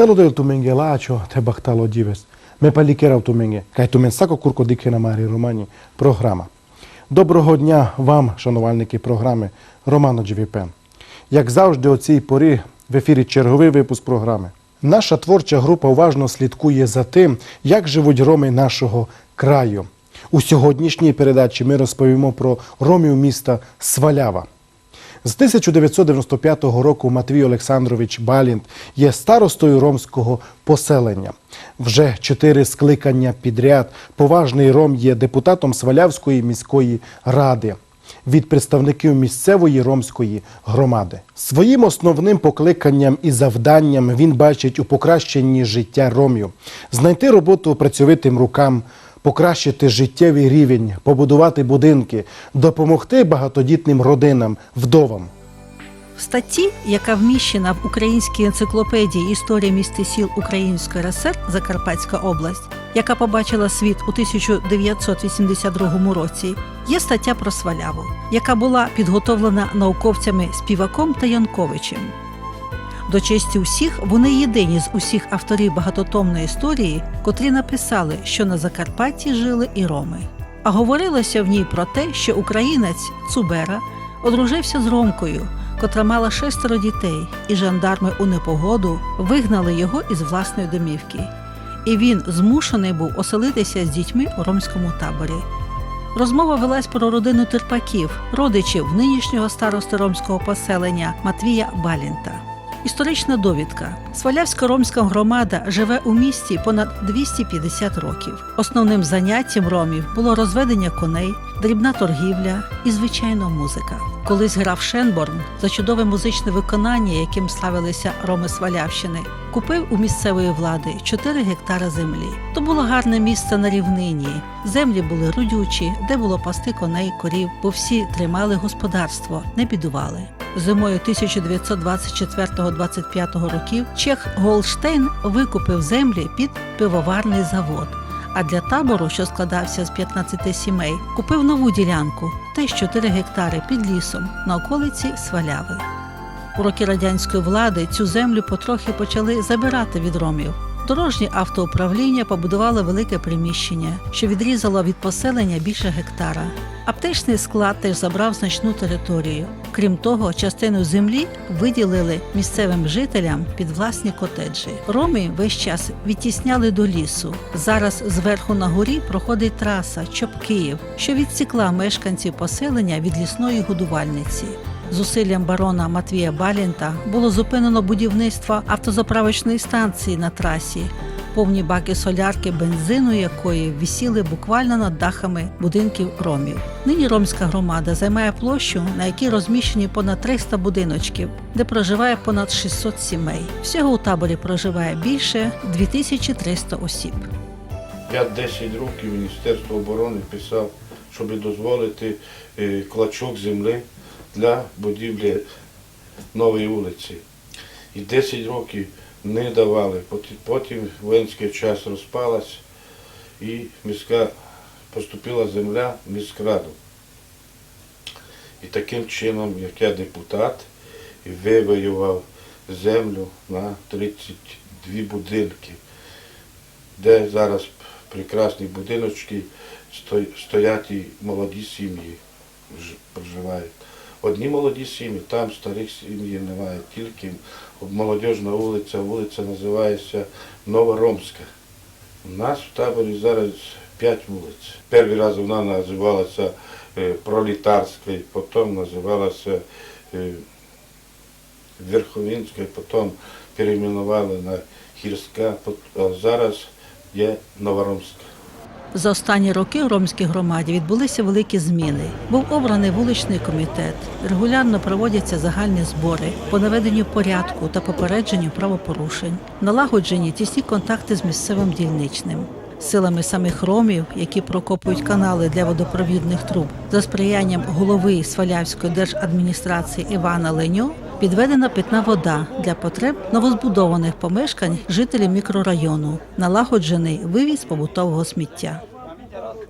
Delo del tu mengelacho te bachtalo dives. Me мене, кай ту мен сако курко дике на Марі Романі. Програма. Доброго дня вам, шанувальники програми Романо GVP. Як завжди, о цій порі в ефірі черговий випуск програми. Наша творча група уважно слідкує за тим, як живуть роми нашого краю. У сьогоднішній передачі ми розповімо про ромів міста Свалява. З 1995 року Матвій Олександрович Балінт є старостою ромського поселення. Вже чотири скликання підряд поважний ром є депутатом Свалявської міської ради від представників місцевої ромської громади. Своїм основним покликанням і завданням він бачить у покращенні життя ромів, знайти роботу працьовитим рукам, покращити життєвий рівень, побудувати будинки, допомогти багатодітним родинам, вдовам. В статті, яка вміщена в українській енциклопедії Історія міст і сіл Української РСР Закарпатська область, яка побачила світ у 1982 році, є стаття про Сваляву, яка була підготовлена науковцями Співаком та Янковичем. До честі усіх вони єдині з усіх авторів багатотомної історії, котрі написали, що на Закарпатті жили і роми. А говорилося в ній про те, що українець Цубера одружився з ромкою, котра мала шестеро дітей, і жандарми у непогоду вигнали його із власної домівки. І він змушений був оселитися з дітьми у ромському таборі. Розмова велась про родину Терпаків, родичів нинішнього старости ромського поселення Матвія Балінта. Історична довідка. Свалявська ромська громада живе у місті понад 250 років. Основним заняттям ромів було розведення коней, дрібна торгівля і, звичайно, музика. Колись грав Шенборн за чудове музичне виконання, яким славилися роми Свалявщини, купив у місцевої влади 4 гектари землі. То було гарне місце на рівнині. Землі були родючі, де було пасти коней, корів, бо всі тримали господарство, не бідували. Зимою 1924-25 років Чех Голштейн викупив землі під пивоварний завод. А для табору, що складався з 15 сімей, купив нову ділянку, теж 4 гектари під лісом на околиці Сваляви. У роки радянської влади цю землю потрохи почали забирати від ромів. Дорожнє автоуправління побудувало велике приміщення, що відрізало від поселення більше гектара. Аптечний склад теж забрав значну територію. Крім того, частину землі виділили місцевим жителям під власні котеджі. Роми весь час відтісняли до лісу. Зараз зверху на горі проходить траса Чоп-Київ, що відсікла мешканців поселення від лісної годувальниці. Зусиллям барона Матвія Балінта було зупинено будівництво автозаправочної станції на трасі, повні баки солярки, бензину якої висіли буквально над дахами будинків ромів. Нині ромська громада займає площу, на якій розміщені понад 300 будиночків, де проживає понад 600 сімей. Всього у таборі проживає більше 2300 осіб. 5-10 років Міністерство оборони писав, щоб дозволити е, клочок землі для будівлі нової вулиці. І 10 років не давали. Потім воєнський час розпалась і міська поступила земля міськраду. І таким чином, як я депутат, вивоював землю на 32 будинки де зараз прекрасні будиночки стоять і молоді сім'ї проживають. Одні молоді сім'ї, там старих сім'ї немає, тільки молодіжна вулиця, вулиця називається Новоромська. У нас в таборі зараз п'ять вулиць. Перший раз вона називалася е, Пролітарська, потім називалася е, потім перейменували на Гірська, пот- а зараз є Новоромська. За останні роки у ромській громаді відбулися великі зміни. Був обраний вуличний комітет. Регулярно проводяться загальні збори по наведенню порядку та попередженню правопорушень, налагоджені тісні контакти з місцевим дільничним. Силами самих ромів, які прокопують канали для водопровідних труб, за сприянням голови Свалявської держадміністрації Івана Леньо, підведена питна вода для потреб новозбудованих помешкань жителів мікрорайону, налагоджений вивіз побутового сміття.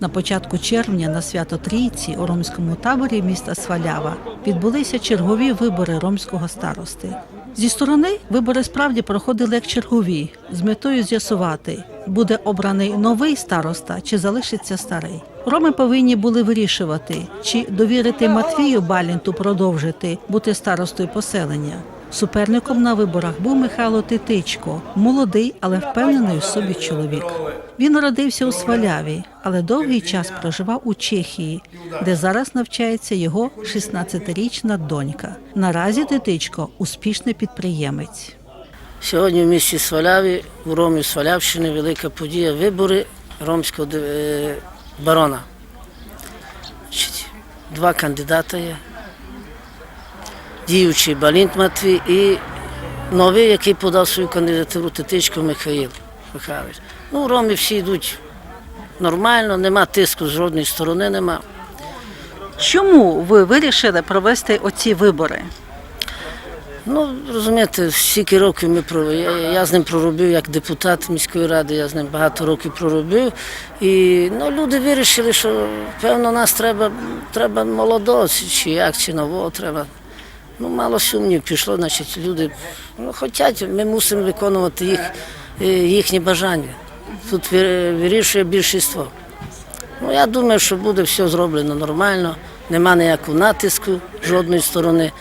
На початку червня на свято Трійці у ромському таборі міста Свалява відбулися чергові вибори ромського старости. Зі сторони вибори справді проходили як чергові з метою з'ясувати, буде обраний новий староста чи залишиться старий. Роми повинні були вирішувати, чи довірити Матвію Балінту продовжити бути старостою поселення. Суперником на виборах був Михайло Титичко, молодий, але впевнений у собі чоловік. Він народився у Сваляві, але довгий час проживав у Чехії, де зараз навчається його 16-річна донька. Наразі Титичко успішний підприємець. Сьогодні в місті Сваляві, у Ромі Свалявщини, велика подія вибори ромського е, барона. Два кандидати є. Діючий Балінт Матвій і новий, який подав свою кандидатуру Титичко Михаїл Михайлович. Ну, у Ромі всі йдуть нормально, нема тиску з жодної сторони, нема. Чому ви вирішили провести оці вибори? Ну, розумієте, стільки років ми про я, я з ним проробив як депутат міської ради, я з ним багато років проробив. І ну, люди вирішили, що певно нас треба, треба молодого, чи як, чи нового треба. Ну, мало сумнів пішло, значить, люди ну, хочуть, ми мусимо виконувати їх, е, їхні бажання. Тут вирішує більшість. Ну, я думаю, що буде все зроблено нормально, нема ніякого натиску жодної сторони.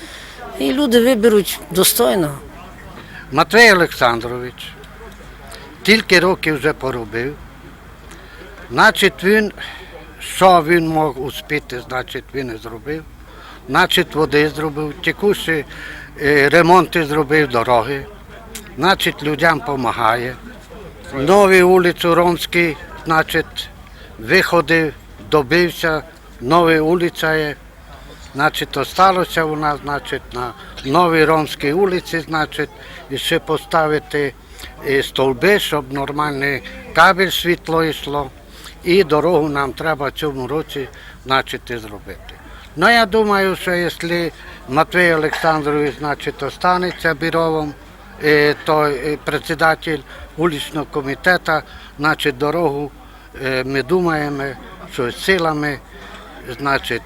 І люди виберуть достойно. Матвій Олександрович тільки роки вже поробив. Значить, він, що він мог успіти, значить, він і зробив. Значить, води зробив, текущі е, ремонти зробив, дороги. Значить, людям допомагає. Нові вулицю Ромський, значить, виходив, добився, нова вулиця є. Значить, осталося у нас, значить, на новій Ромській вулиці, значить, і ще поставити е, стовби, щоб нормальний кабель світло йшло. І дорогу нам треба цьому році, значить, зробити. Ну, я думаю, що якщо Матвій Олександрович, значить, останеться біровим, е, то е, председатель вуличного комітету, значить, дорогу ми думаємо, що силами, значить,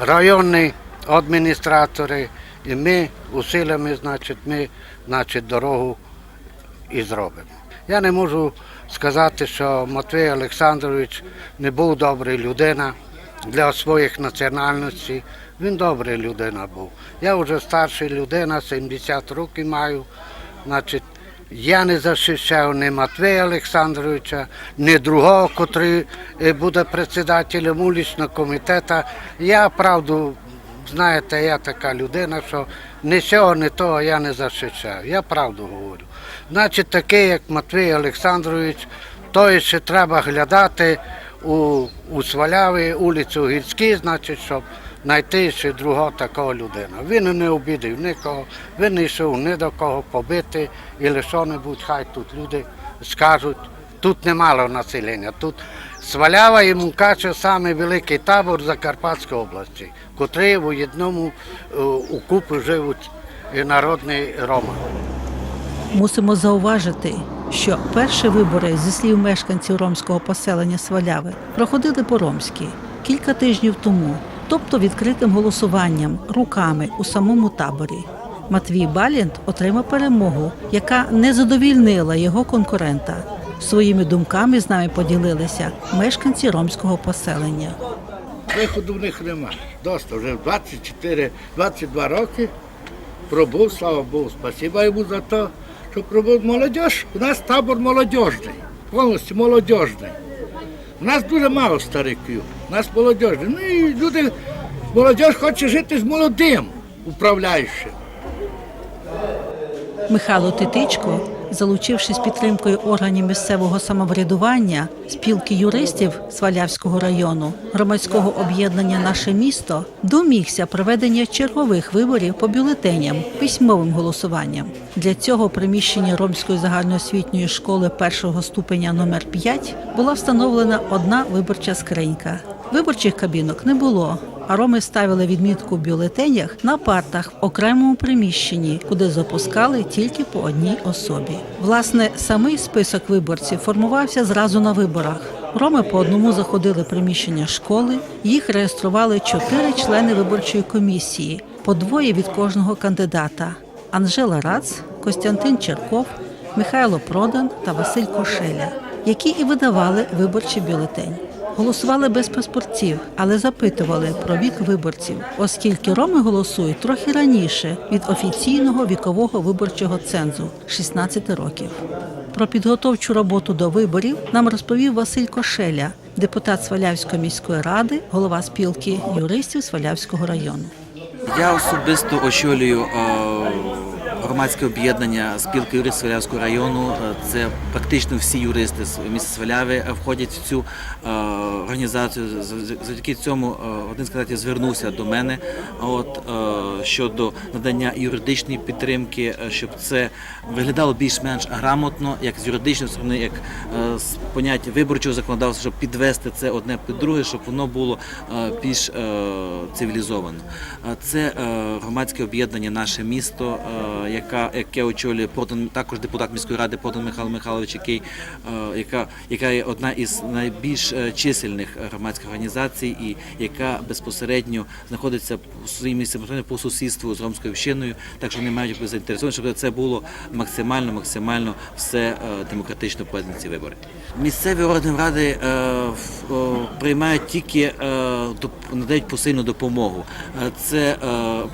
районні адміністратори, і ми усилами, значить, ми значить, дорогу і зробимо. Я не можу сказати, що Матвій Олександрович не був добрий людина для своїх національностей. Він добрий людина був. Я вже старша людина, 70 років маю. Значить, я не захищав ні Матвія Олександровича, ні другого, котрий е, буде председателем вуличного комітету. Я правду, знаєте, я така людина, що нічого не того я не захищаю. Я правду говорю. Значить, такий, як Матвій Олександрович, то ще треба глядати у, у Сваляві, вулицю Гірській, значить, щоб знайти ще другого такого людина. Він не обідав нікого, він не йшов ні до кого побити, і що-небудь, хай тут люди скажуть. Тут немало населення. Тут Свалява і Мукача самий великий табор Закарпатської області, котрий в одному е, укупі живуть народні рома. Мусимо зауважити, що перші вибори зі слів мешканців ромського поселення Сваляви проходили по-ромськи кілька тижнів тому, тобто відкритим голосуванням руками у самому таборі. Матвій Балінт отримав перемогу, яка не задовільнила його конкурента. Своїми думками з нами поділилися мешканці ромського поселення. Виходу в них немає. Доста, вже 24, 22 роки пробув, слава Богу, спасибо йому за те, що пробув молодіж. У нас табор молодіжний, повністю молодіжний. У нас дуже мало стариків, у нас молодіжний. Ну і люди, молодіж хоче жити з молодим управляючим. Михайло Титичко, залучившись підтримкою органів місцевого самоврядування, спілки юристів Свалявського району, громадського об'єднання Наше місто домігся проведення чергових виборів по бюлетеням письмовим голосуванням. Для цього в приміщенні Ромської загальноосвітньої школи першого ступеня номер 5 була встановлена одна виборча скринька. Виборчих кабінок не було. А роми ставили відмітку в бюлетенях на партах в окремому приміщенні, куди запускали тільки по одній особі. Власне, самий список виборців формувався зразу на виборах. Роми по одному заходили в приміщення школи. Їх реєстрували чотири члени виборчої комісії, по двоє від кожного кандидата. Анжела Рац, Костянтин Черков, Михайло Продан та Василь Кошеля, які і видавали виборчий бюлетень. Голосували без паспортів, але запитували про вік виборців, оскільки роми голосують трохи раніше від офіційного вікового виборчого цензу 16 років. Про підготовчу роботу до виборів нам розповів Василь Кошеля, депутат Свалявської міської ради, голова спілки юристів Свалявського району. Я особисто очолюю е, громадське об'єднання спілки юристів Свалявського району. Е, Це практично всі юристи з міста Сваляви е, входять в цю е, організацію. Завдяки цьому один кандидатів звернувся до мене от, щодо надання юридичної підтримки, щоб це виглядало більш-менш грамотно, як з юридичної сторони, як з поняття виборчого законодавства, щоб підвести це одне під друге, щоб воно було більш цивілізовано. Це громадське об'єднання наше місто, яка, яке очолює Продан, також депутат міської ради Продан Михайло Михайлович, який, е, яка, яка є одна із найбільш е, чисельних громадських організацій і яка безпосередньо знаходиться в своїй місці по сусідству з ромською общиною, так що вони мають бути заінтересовані, щоб це було максимально, максимально все е, демократично проведені ці вибори. Місцеві органи ради приймають тільки надають посильну допомогу. Це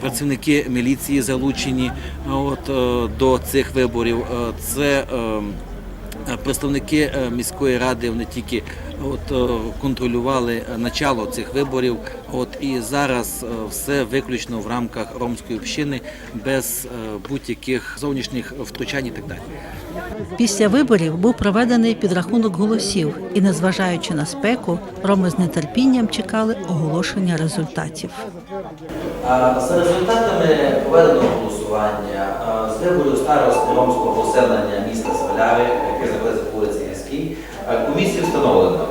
працівники міліції залучені от, е, до цих виборів. Е, Це е, Представники міської ради вони тільки от контролювали начало цих виборів. От і зараз все виключно в рамках ромської общини, без будь-яких зовнішніх втручань і так далі. Після виборів був проведений підрахунок голосів, і, незважаючи на спеку, роми з нетерпінням чекали оголошення результатів. А За результатами проведеного голосування виборів старости ромського поселення міста Сваляви, яке знаходиться по вулиці Гірській, а, комісії встановлено.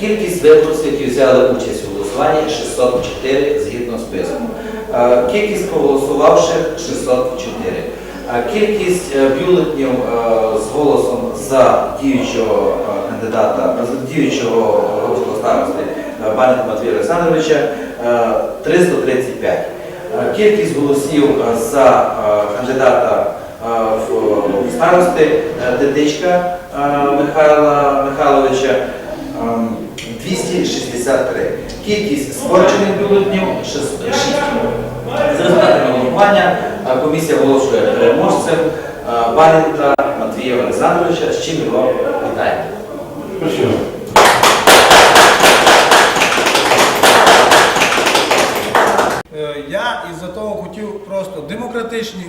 Кількість виборців, які взяли участь у голосуванні 604 згідно списку. Кількість проголосувавших 604. Кількість е, бюлетнів е, з голосом за діючого е, кандидата, діючого старости е, Матвія Олександровича е, 335. Е, Кількість голосів е, за е, кандидата в старости Дедичка Михайла Михайловича ем, 263. Кількість спорчених бюлетнів 6. За результатами голосування комісія оголошує переможцем Банінка Матвія Олександровича, з чим його вітаємо. Я із-за того хотів просто демократичні,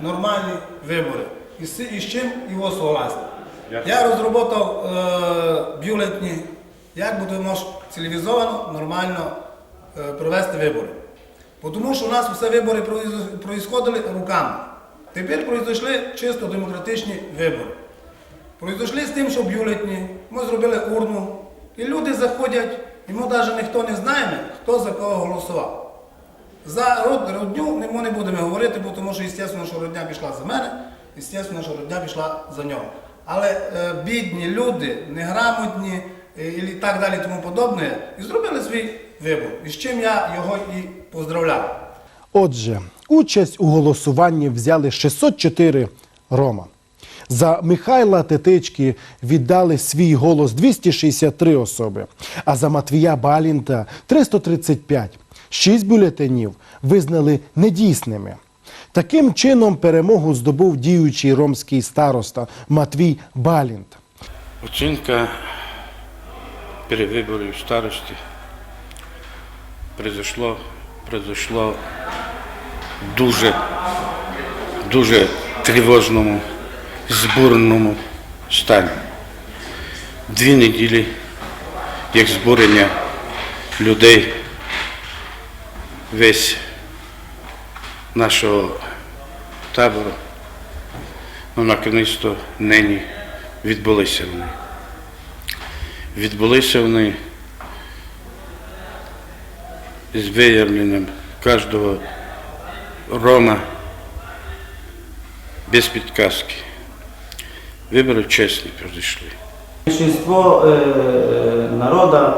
нормальні вибори. І з, і з чим його согласен. Я розробив е, бюлетні, як буде мож цивілізовано, нормально е, провести вибори. Бо Тому що у нас всі вибори проїсходили руками. Тепер пройшли чисто демократичні вибори. Пройшли з тим, що бюлетні, ми зробили урну, і люди заходять, і ми навіть ніхто не знає, хто за кого голосував. За род- родню ми не будемо говорити, бо тому що, звісно, що родня пішла за мене, звісно, що родня пішла за нього. Але е, бідні люди, неграмотні е, і так далі тому подобне, і зробили свій вибор. І з чим я його і поздравляю. Отже, участь у голосуванні взяли 604 рома. За Михайла Тетички віддали свій голос 263 особи, а за Матвія Балінта 335. Шість бюлетенів визнали недійсними. Таким чином перемогу здобув діючий ромський староста Матвій Балінт. Оцінка перевиборів старості произошло, произошло дуже, дуже тривожному, збуреному стані. Дві неділі, як збурення людей, весь нашого табору, ну, наконець-то нині відбулися вони. Відбулися вони з виявленням кожного рома без підказки. Вибори чесні пройшли. Більшість е, народу е,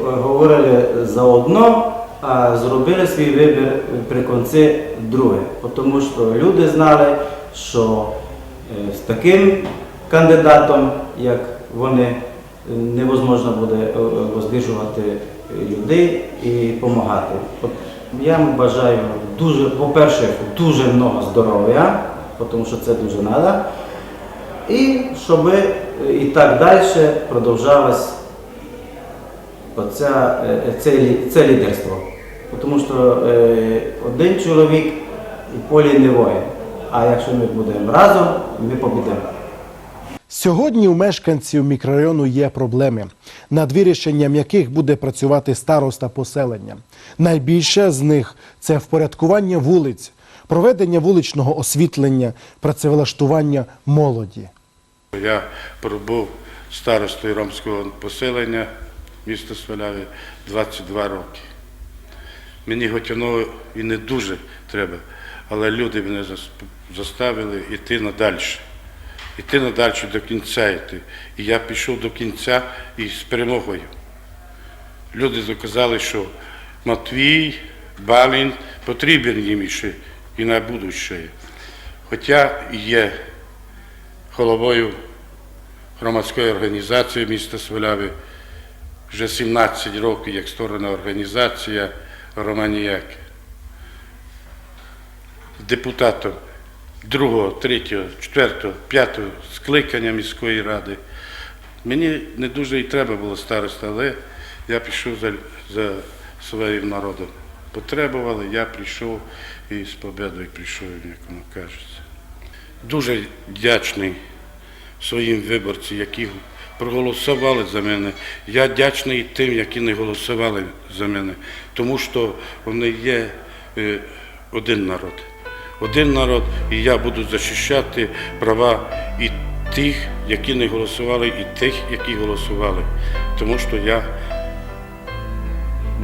говорили за одно, а зробили свій вибір при кінці друге. Тому що люди знали, що е, з таким кандидатом, як вони, е, невозможно буде е, воздержувати людей і допомагати. Я бажаю дуже, по-перше, дуже много здоров'я, тому що це дуже треба. І щоб і так далі продовжалось е, це лідерство. Тому що е, один чоловік у полі не воїн. А якщо ми будемо разом, ми побідемо. Сьогодні у мешканців мікрорайону є проблеми, над вирішенням яких буде працювати староста поселення. Найбільше з них це впорядкування вулиць, проведення вуличного освітлення, працевлаштування молоді. Я пробув старостою ромського поселення міста Сваляві 22 роки. Мені хоч і не дуже треба, але люди мене заставили йти надалі. Йти надалі до кінця йти. І я пішов до кінця і з перемогою. Люди доказали, що Матвій, Балін потрібен їм ще і на будуще. Хоча є головою громадської організації міста Сваляви вже 17 років як створена організація Романіяк. Депутатом другого, третього, четвертого, п'ятого скликання міської ради. Мені не дуже і треба було староста, але я пішов за, за своїм народом. Потребували, я прийшов і з победою прийшов, як воно кажеться. Дуже вдячний своїм виборцям, які проголосували за мене. Я вдячний тим, які не голосували за мене, тому що вони є е, один народ. Один народ, і я буду захищати права і тих, які не голосували, і тих, які голосували. Тому що я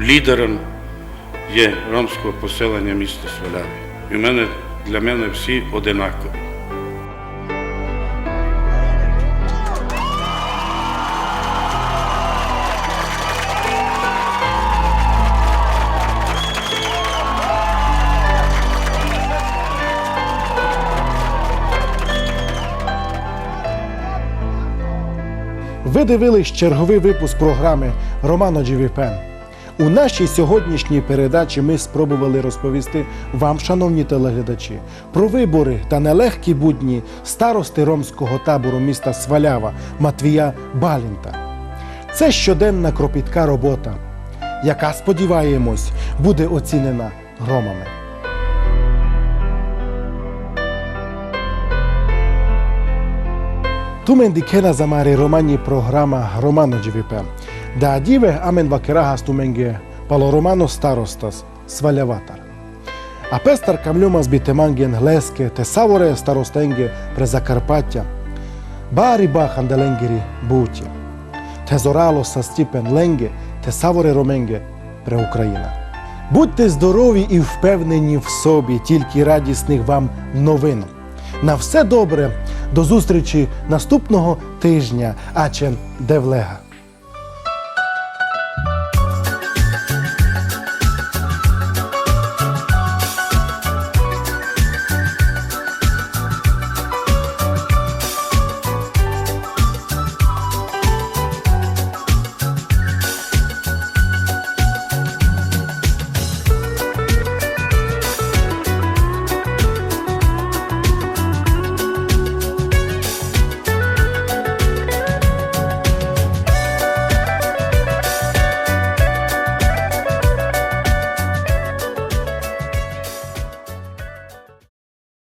лідером є ромського поселення міста Сваляві. І мене, для мене всі одинакові. Ви дивились черговий випуск програми Романо Джівіпен. У нашій сьогоднішній передачі ми спробували розповісти вам, шановні телеглядачі, про вибори та нелегкі будні старости ромського табору міста Свалява Матвія Балінта. Це щоденна кропітка робота, яка, сподіваємось, буде оцінена громами. Tumen dikena zamari romani programa Romano GVP. Da adive amen vakerahas tumenge palo romano starostas svaljavatar. A pestar kamljumas bitemangen leske te savore starostenge pre Zakarpatja. Bari bahandelengiri butje. Te zoralo sa stipen lenge te savore ромenge pre Україна. Будьте здорові і впевнені в собі, тільки радісних вам новин. На все добре, до зустрічі наступного тижня. Ачен Девлега.